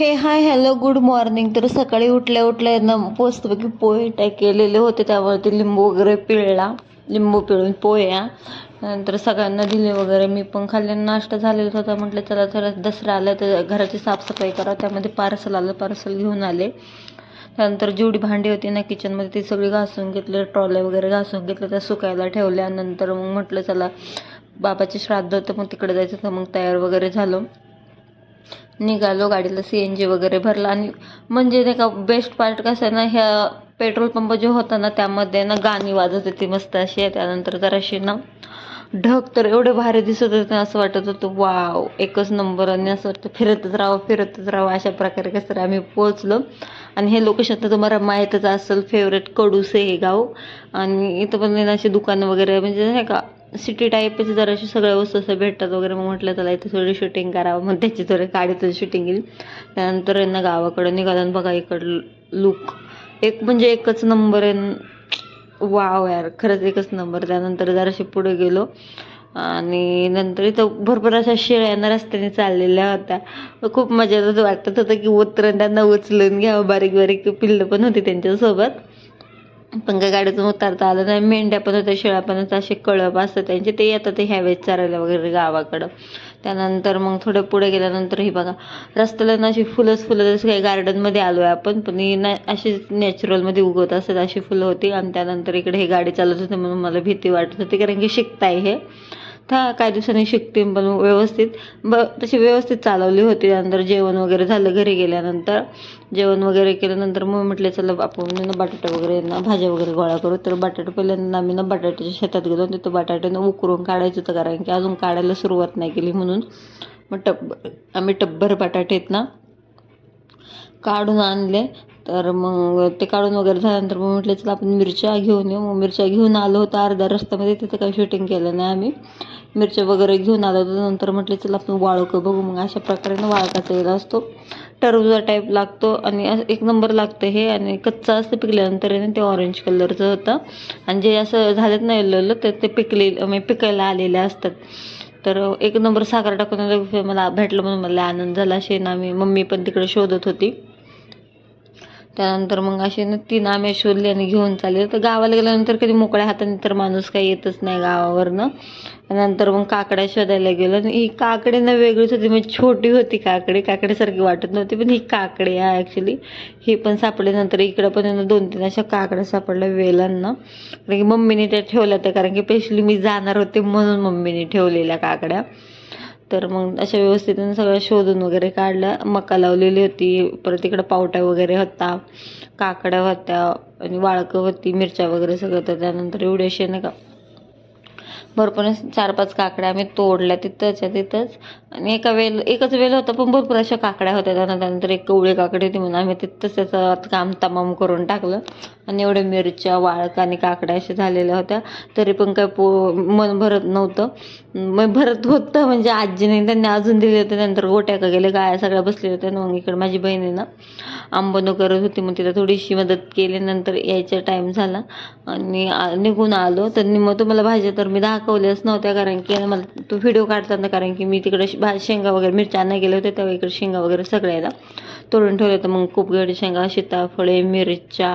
हे hi hello good morning तर सकाळी उठल्या उठल्या ना मस्तपैकी पोहे टाय केलेले होते त्यावरती लिंबू वगैरे पिळला. लिंबू पिळून पोह्या नंतर सगळ्यांना दिले वगैरे. मी पण खाल्ले नाश्ता झालेला होता. म्हटलं चला चला दसरा आला तर घराची साफसफाई करा. त्यामध्ये पार्सल आलं पार्सल घेऊन आले. त्यानंतर जेवढी भांडी होती ना किचनमध्ये ती सगळी घासून घेतले. ट्रॉले वगैरे घासून घेतल्या त्या सुकायला ठेवल्या. नंतर मग म्हटलं चला बाबाचे श्राद्ध होतं मग तिकडे जायचं तर मग तयार वगैरे झालो. निघालो गाडीला सी एन जी वगैरे भरला. आणि म्हणजे नाही का बेस्ट पार्ट कसं आहे ना ह्या पेट्रोल पंप जो होता ना त्यामध्ये ना गाणी वाजत होती मस्त अशी. त्यानंतर जराशी ना ढग तर एवढे भारी दिसत होते असं वाटत होतं वाव एकच नंबर आणि असं वाटतं फिरतच राहावं फिरतच राहावं. अशा प्रकारे कसं आम्ही पोहोचलो. आणि हे लोकेशन तर तुम्हाला माहीतच असेल फेवरेट कडूसे हे गाव. आणि इथं पण अशी दुकानं वगैरे म्हणजे नाही का सिटी टाईपच जराशी सगळ्या वस्तू असं भेटतात वगैरे मग म्हटलं चला इथं थोडी शूटिंग करावं मग त्याची थोडी काढीतून शूटिंग येईल. त्यानंतर यांना गावाकडं निघालं बघा इकडं लुक एक म्हणजे एकच नंबर आहे. वाव यार खरंच एकच नंबर त्यानंतर जराशी पुढे गेलो. आणि नंतर इथं भरपूर अशा शेळ्यांना रस्त्याने चाललेल्या होत्या. खूप मजा वाटत होतं की उतरण त्यांना उचलून घ्यावं. बारीक बारीक पिल्लं पण होती त्यांच्यासोबत. पण काय गाडीतून उतरता आलं नाही मेंढ्या पण होत्या शेळ्या पण होत्या असे कळप असतात त्यांचे. ते येतात ते ह्या वेळेस चरायला वगैरे गावाकडं. त्यानंतर मग थोडं पुढे गेल्यानंतर हे बघा रस्त्याला ना अशी फुलंच फुलं जसं काही गार्डनमध्ये आलो आहे आपण पण ही ना अशी नॅचरलमध्ये उगवत असतात अशी फुलं होती. आणि त्यानंतर इकडे हे गाडी चालत होते म्हणून मला भीती वाटत होती कारण की शिकताय हे. त्या काही दिवसांनी शिकते पण व्यवस्थित. ब तशी व्यवस्थित चालवली होती. त्यानंतर जेवण वगैरे झालं घरी गेल्यानंतर. जेवण वगैरे केल्यानंतर मग म्हटलं चला आपण ना बटाटे वगैरे ना भाज्या वगैरे गोळा करू. तर बटाटे पहिल्यांदा आम्ही ना बटाट्याच्या शेतात गेलो तिथं बटाट्यानं उकरून काढायचं होतं. कारण की अजून काढायला सुरुवात नाही केली म्हणून. मग टब्बर आम्ही टब्बर बटाटे आहेत ना काढून आणले. तर मग ते काढून वगैरे झाल्यानंतर मग म्हटलं चला आपण मिरच्या घेऊन येऊ. मग मिरच्या घेऊन आलो होतो अर्ध्या रस्त्यामध्ये. तिथं काही शूटिंग केलं नाही आम्ही. मिरच्या वगैरे घेऊन आलो होतो. नंतर म्हटलं चला आपण वाळकं बघू. मग अशा प्रकारे वाळकाचा येला असतो. टरबुजा टाईप लागतो आणि एक नंबर लागतं हे आणि कच्चा असतं पिकल्यानंतर ते ऑरेंज कलरचं होतं. आणि जे असं झालेत नाही ललं तर ते पिकले म्हणजे पिकायला आलेले असतात. तर एक नंबर साखर टाकून मला भेटलं म्हणून मला आनंद झाला. असे ना मी मम्मी पण तिकडे शोधत होती. त्यानंतर मग असे ना तीन आम्ही शोधले आणि घेऊन चालले. तर गावाला गेल्यानंतर कधी मोकळ्या हाताने तर माणूस काही येतच नाही गावावरनं. नंतर मग काकड्या शोधायला गेलो. आणि ही काकडी ना वेगळीच होती म्हणजे छोटी होती काकडी. काकडीसारखी वाटत नव्हती पण ही काकडी आहे ॲक्च्युली ही पण सापडली. नंतर इकडं पण दोन तीन अशा काकड्या सापडल्या वेलांना. कारण की मम्मीने त्या ठेवल्या त्या कारण की स्पेशली मी जाणार होते म्हणून मम्मीने ठेवलेल्या काकड्या. तर मग अशा व्यवस्थित सगळं शोधून वगैरे काढलं. मका लावलेली होती परत इकडं पावटा वगैरे होता काकड्या होत्या आणि वाळकं होती मिरच्या वगैरे सगळं. तर त्यानंतर एवढे असे नाही का भरपूर चार पाच काकड्या आम्ही तोडल्या तिथंच्या तिथंच. आणि एका वेल एकच वेल होता पण भरपूर अशा काकड्या होत्या. त्यानंतर एक कवळी काकडी होती म्हणून आम्ही तिथंच त्याचं काम तमाम करून टाकलं. आणि एवढ्या मिरच्या वाळक आणि काकड्या अशा झालेल्या होत्या. तरी पण काय पो मन भरत नव्हतं. मग भरत होतं म्हणजे आजीने त्यांनी अजून दिले होते. नंतर गोट्या का गेले गाया सगळ्या बसलेल्या होत्या. मग इकडे माझी बहीण आहे ना आंबनो करत होती. मग तिला थोडीशी मदत केली. नंतर यायचा टाईम झाला. आणि निघून आलो. तर मग तुम्हाला भाज्या तर मी दाखवल्याच नव्हत्या कारण की मला तो व्हिडिओ काढताना कारण की मी तिकडे भा शेंगा वगैरे मिरच्या नाही गेले होते तेव्हा इकडे शेंगा वगैरे सगळ्याला तोडून ठेवले होते. मग खूप गडी शेंगा सीताफळे मिरच्या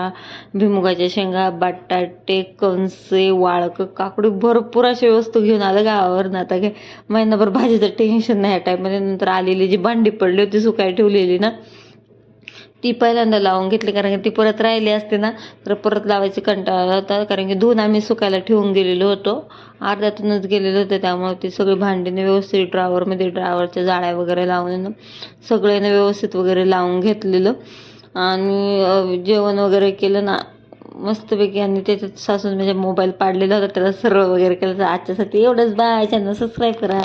भिमुगाच्या शेंगा बटाटे कंसे वाळकं काकडू भरपूर अशा वस्तू घेऊन आलं गावावर ना आता काय महिनाभर भाजीचं टेन्शन नाही ह्या टाईममध्ये नंतर आलेली जी भांडी पडली होती सुकाय ठेवलेली ना ती पहिल्यांदा लावून घेतली कारण की ती परत राहिली असते ना तर परत लावायची कंटाळा होता. कारण की धुवून आम्ही सुकायला ठेवून गेलेलो होतो. अर्ध्यातूनच गेलेलो होतं त्यामुळे ती सगळी भांडीने व्यवस्थित ड्रावरमध्ये ड्रावरच्या जाळ्या वगैरे लावून सगळ्यांनी व्यवस्थित वगैरे लावून घेतलेलं. आणि जेवण वगैरे केलं ना मस्तपैकी. आणि त्याच्यात सासून म्हणजे मोबाईल पाडलेला होता त्याला सरळ वगैरे केलं. तर आजच्यासाठी एवढंच. बाय. चॅनल सबस्क्राईब करा.